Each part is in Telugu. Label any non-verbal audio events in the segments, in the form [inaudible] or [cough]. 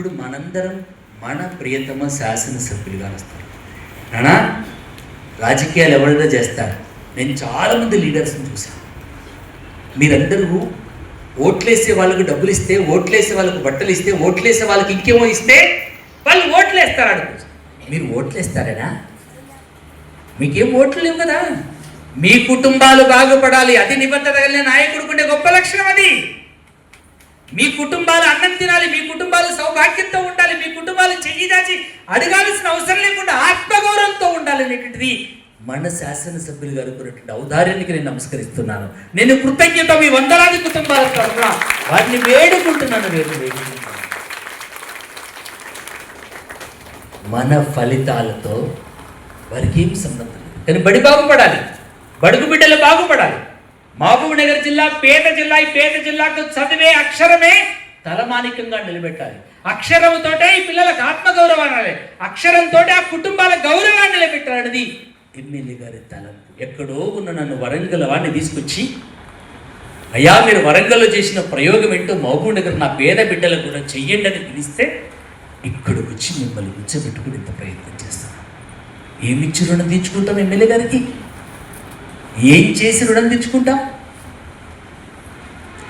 ఇప్పుడు మనందరం మన ప్రియతమ శాసనసభ్యులుగా వస్తారు. నానా రాజకీయాలు ఎవరిదో చేస్తారు. నేను చాలామంది లీడర్స్ని చూశాను. మీరందరూ ఓట్లేసే వాళ్ళకు డబ్బులు ఇస్తే ఓట్లేసే వాళ్ళకు బట్టలు ఇస్తే ఓట్లేసే వాళ్ళకి ఇంకేమో ఇస్తే వాళ్ళు ఓట్లేస్తారు. అడుగు మీరు ఓట్లేస్తారేనా? మీకేం ఓట్లు లేవు కదా? మీ కుటుంబాలు బాగుపడాలి. అది నిబద్ధత కలిగిన నాయకుడు ఉండే గొప్ప లక్షణం అది మీ కుటుంబాలు అన్నం తినాలి మీ కుటుంబాలు సౌభాగ్యంతో ఉండాలి మీ కుటుంబాలు చెయ్యి దాచి అడగాల్సిన అవసరం లేకుండా ఆత్మగౌరవంతో ఉండాలి అనేటువంటిది మన శాసనసభ్యులు గారు కోరినటువంటి ఔదార్యానికి నేను నమస్కరిస్తున్నాను. నేను కృతజ్ఞత మీ వందలాది కుటుంబాల తరఫున వారిని వేడుకుంటున్నాను వేరు వేడుకుంటున్నాను మన ఫలితాలతో వారికి ఏమి సంబంధం లేదు. కానీ బడి బాగుపడాలి బడుగు బిడ్డలు బాగుపడాలి. మహబూబ్ నగర్ జిల్లా పేద జిల్లా ఈ పేద జిల్లాకు చదివే అక్షరమే తలమానికంగా నిలబెట్టాలి. అక్షరంతోటే ఈ పిల్లలకు ఆత్మగౌరవాన్ని రాలి అక్షరంతో ఆ కుటుంబాల గౌరవాన్ని నిలబెట్టాలనేది ఎమ్మెల్యే గారి తలంపు ఎక్కడో ఉన్న నన్ను వరంగల్ వాడిని తీసుకొచ్చి అయ్యా మీరు వరంగల్లో చేసిన ప్రయోగం ఏంటో మహబూబ్ నగర్ నా పేద బిడ్డలకు కూడా చెయ్యండి అని పిలిస్తే ఇక్కడికి వచ్చి మిమ్మల్ని కూర్చోబెట్టుకుని ఇంత ప్రయత్నం చేస్తాను. ఏమిచ్చి రుణం తీర్చుకుంటాం ఎమ్మెల్యే గారికి? ఏం చేసి రుణం తెచ్చుకుంటాం?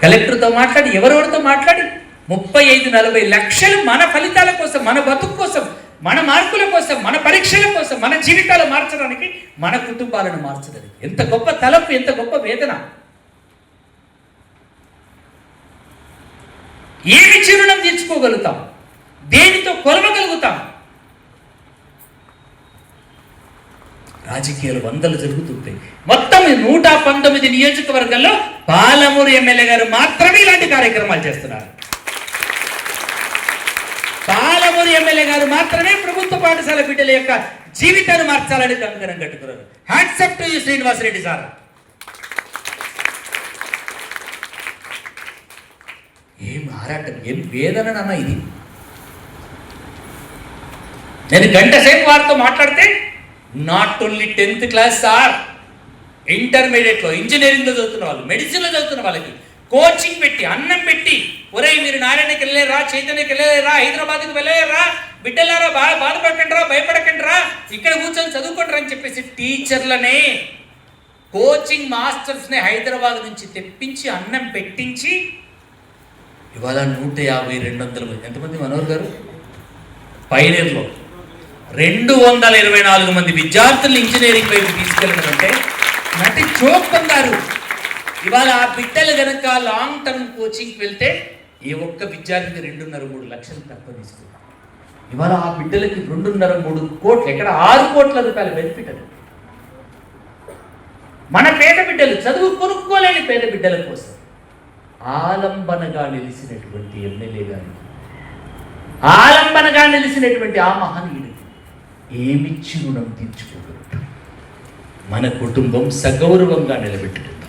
కలెక్టర్తో మాట్లాడి ఎవరెవరితో మాట్లాడి? ముప్పై ఐదు నలభై లక్షలు మన ఫలితాల కోసం మన బతుకు కోసం మన మార్కుల కోసం మన పరీక్షల కోసం మన జీవితాలు మార్చడానికి మన కుటుంబాలను మార్చడానికి ఎంత గొప్ప తలపు ఎంత గొప్ప వేదన. ఏమి చిరుణం తీర్చుకోగలుగుతాం దేనితో కొలవగలుగుతాం? రాజకీయాలు వందలు జరుగుతుంటాయి. మొత్తం నూట పంతొమ్మిది నియోజకవర్గంలో పాలమూరు ఎమ్మెల్యే గారు మాత్రమే ఇలాంటి కార్యక్రమాలు చేస్తున్నారు. పాలమూరు ఎమ్మెల్యే గారు మాత్రమే ప్రభుత్వ పాఠశాల బిడ్డల యొక్క జీవితాన్ని మార్చాలని కంకణం కట్టుకున్నారు. Hats off to Srinivasareddy sir. ఏం ఆరాటం ఏం వేదన నాన్న ఇది? నేను గంట సేపు వారితో మాట్లాడితే not only tenth class sir ఇంటర్మీడియట్లో ఇంజనీరింగ్లో చదువుతున్న వాళ్ళు మెడిసిన్లో చదువుతున్న వాళ్ళకి కోచింగ్ పెట్టి అన్నం పెట్టి ఒరేయ్ మీరు నారాయణకి వెళ్ళలేరా చైతన్యకి వెళ్ళలేరా హైదరాబాద్కి వెళ్ళలేరా బిడ్డలారా బాగా బాధపడకండి రా భయపడకండి రా ఇక్కడ కూర్చొని చదువుకుంటారు అని చెప్పేసి టీచర్లనే కోచింగ్ మాస్టర్స్ని హైదరాబాద్ నుంచి తెప్పించి అన్నం పెట్టించి ఇవాళ నూట యాభై రెండు వందల మంది. ఎంతమంది మనోహర్ గారు? పైనీర్లో రెండు వందల ఇరవై నాలుగు మంది విద్యార్థులు ఇంజనీరింగ్ వైపు తీసుకెళ్ళినారంటే నటి చోక్ పొందారు ఇవాళ ఆ బిడ్డలు కనుక లాంగ్ టర్మ్ కోచింగ్కి వెళ్తే ఏ ఒక్క విద్యార్థికి రెండున్నర మూడు లక్షలు తక్కువ తీసుకున్నారు ఇవాళ ఆ బిడ్డలకి రెండున్నర మూడు కోట్లు ఎక్కడ ఆరు కోట్ల రూపాయలు బెనిఫిట్ అది. మన పేద బిడ్డలు చదువు కొనుక్కోలేని పేద బిడ్డల కోసం ఆలంబనగా నిలిచినటువంటి ఎమ్మెల్యే గారికి ఆలంబనగా నిలిచినటువంటి ఆ మహనీయుడు ఏమిచ్చి రుణం తీర్చుకోగలుగుతాం? మన కుటుంబం సగౌరవంగా నిలబెట్టుకుందాం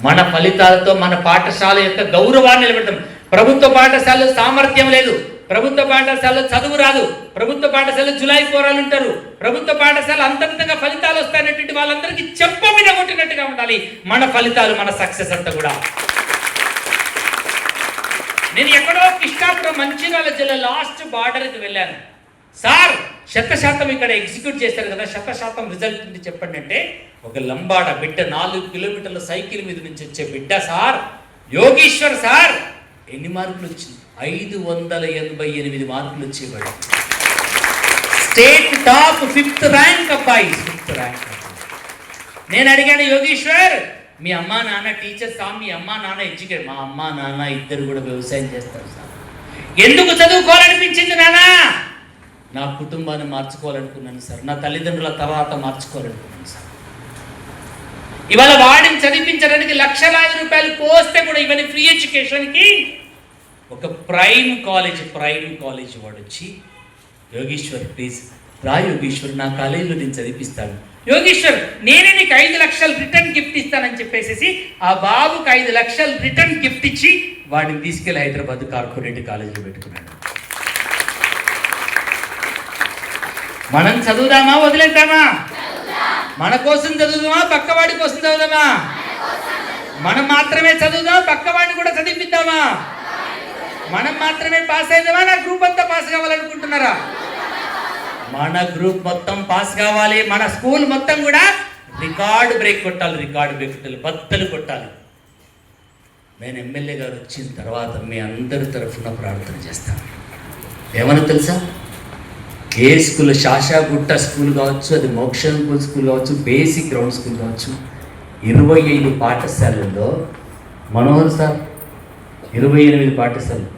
మన ఫలితాలతో మన పాఠశాల యొక్క గౌరవాన్ని నిలబెడతాం. ప్రభుత్వ పాఠశాలలో సామర్థ్యం లేదు. ప్రభుత్వ పాఠశాలలో చదువు రాదు. ప్రభుత్వ పాఠశాల జులై పోరాలు ఉంటారు. ప్రభుత్వ పాఠశాల అంతంతంగా ఫలితాలు వస్తాయనేటువంటి వాళ్ళందరికీ చెప్ప మీద కొట్టినట్టుగా ఉండాలి. మన ఫలితాలు మన సక్సెస్ అంతా కూడా. నేను ఎక్కడో కృష్ణాపురం మంచిర్యాల జిల్లా లాస్ట్ బార్డర్కి వెళ్ళాను. సార్ శత శాతం ఇక్కడ ఎగ్జిక్యూట్ చేశారు కదా శత శాతం రిజల్ట్ ఉంది చెప్పండి అంటే ఒక లంబాడ బిడ్డ నాలుగు కిలోమీటర్ల సైకిల్ మీద నుంచి వచ్చే బిడ్డ సార్ యోగీశ్వర్ సార్ ఎన్ని మార్కులు వచ్చింది? ఐదు వందల ఎనభై ఎనిమిది మార్కులు వచ్చేవాడు. స్టేట్ టాప్ ఫిఫ్త్ ర్యాంక్ అబ్బాయి ఫిఫ్త్ ర్యాంక్ నేను అడిగాను యోగీశ్వర్ మీ అమ్మా నాన్న టీచర్ సార్ మీ అమ్మా నాన్న ఎడ్యుకేట్ మా అమ్మా నాన్న ఇద్దరు కూడా వ్యవసాయం చేస్తారు సార్. ఎందుకు చదువుకోవాలనిపించింది నానా నా కుటుంబాన్ని మార్చుకోవాలనుకున్నాను సార్. నా తల్లిదండ్రుల తర్వాత మార్చుకోవాలనుకున్నాను సార్. ఇవాళ వాడిని చదివించడానికి లక్షలాది రూపాయలు పోస్తే కూడా ఇవన్నీ ఫ్రీ ఎడ్యుకేషన్కి ఒక ప్రైమ్ కాలేజ్ ప్రైమ్ కాలేజ్ వాడు వచ్చి యోగేశ్వర్ ప్లీజ్ రా యోగేశ్వర్ నా కాలేజీలో నేను చదివిస్తాను. యోగేశ్వర్ నేనే నీకు ఐదు లక్షలు రిటర్న్ గిఫ్ట్ ఇస్తానని చెప్పేసి ఆ బాబుకి ఐదు లక్షలు రిటర్న్ గిఫ్ట్ ఇచ్చి వాడిని తీసుకెళ్ళి హైదరాబాద్ కార్పొరేట్ కాలేజీలో పెట్టుకున్నాడు. మనం చదువుదామా? వదిలేద్దామా? మన కోసం చదువుదామా? పక్కవాడి కోసం చదువుదామా? మనం మాత్రమే చదువుదామా? పక్కవాడిని కూడా చదివిద్దామా? మనం మాత్రమే పాస్ అయిదామా? నా గ్రూప్ అంతా పాస్ కావాలనుకుంటున్నారా? మన గ్రూప్ మొత్తం పాస్ కావాలి. మన స్కూల్ మొత్తం కూడా రికార్డు బ్రేక్ కొట్టాలి రికార్డు బ్రేక్ కొట్టాలి బద్దలు కొట్టాలి. నేను ఎమ్మెల్యే గారు వచ్చిన తర్వాత మీ అందరి తరఫున ప్రార్థన చేస్తాను. ఏమన్నా తెలుసా? ఏ స్కూల్ శాషాగుట్ట స్కూల్ కావచ్చు అది మోక్షం స్కూల్ కావచ్చు బేసిక్ గ్రౌండ్ స్కూల్ కావచ్చు. ఇరవై ఐదు పాఠశాలల్లో మనోహర్ సార్ ఇరవై ఎనిమిది పాఠశాలలు.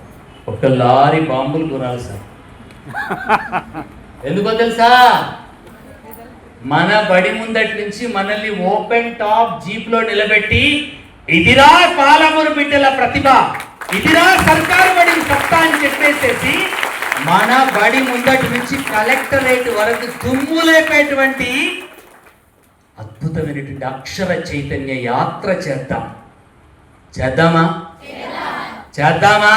ఒక లారీ బాంబులు కొనాలి సార్. [laughs] ఎందుకో తెలుసా? మన బడి ముందటి నుంచి మనల్ని ఓపెన్ టాప్ జీప్లో నిలబెట్టి ఇదిరా పాలమూరు బిడ్డల ప్రతిభ ఇదిరా సర్కారు బడి సత్తా అని చెప్పేసేసి మన బడి ముందటి నుంచి కలెక్టరేట్ వరకు దుమ్ము లేపేటువంటి అద్భుతమైనటువంటి అక్షర చైతన్య యాత్ర చేద్దాం. చేద్దామా? చేద్దామా?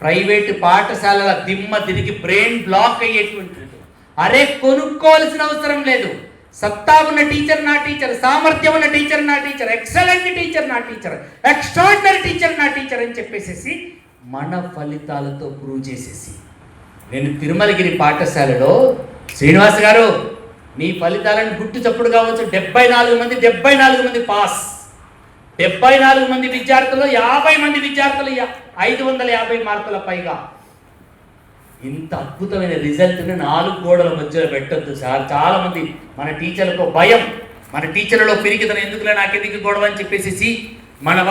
ప్రైవేట్ పాఠశాలల దిమ్మ తిరిగి బ్రెయిన్ బ్లాక్ అయ్యేటువంటిది. అరే కొనుక్కోవాల్సిన అవసరం లేదు. సత్తా ఉన్న టీచర్ నా టీచర్ సామర్థ్యం ఉన్న టీచర్ నా టీచర్ ఎక్సలెంట్ టీచర్ నా టీచర్ ఎక్స్ట్రాడినరీ టీచర్ నా టీచర్ అని చెప్పేసేసి మన ఫలితాలతో ప్రూవ్ చేసేసి. నేను తిరుమలగిరి పాఠశాలలో శ్రీనివాస్ గారు మీ ఫలితాలను గుట్టు చప్పుడు కావచ్చు. డెబ్బై నాలుగు మంది డెబ్బై నాలుగు మంది పాస్. డెబ్బై నాలుగు మంది విద్యార్థులు యాభై మంది విద్యార్థులు ఐదు వందల యాభై మార్కుల పైగా. ఇంత అద్భుతమైన రిజల్ట్ని నాలుగు గోడల మధ్యలో పెట్టొద్దు సార్. చాలామంది మన టీచర్లకు భయం. మన టీచర్లలో పెరిగితనం ఎందుకులే నాకెందుకు గొడవ అని చెప్పేసి మన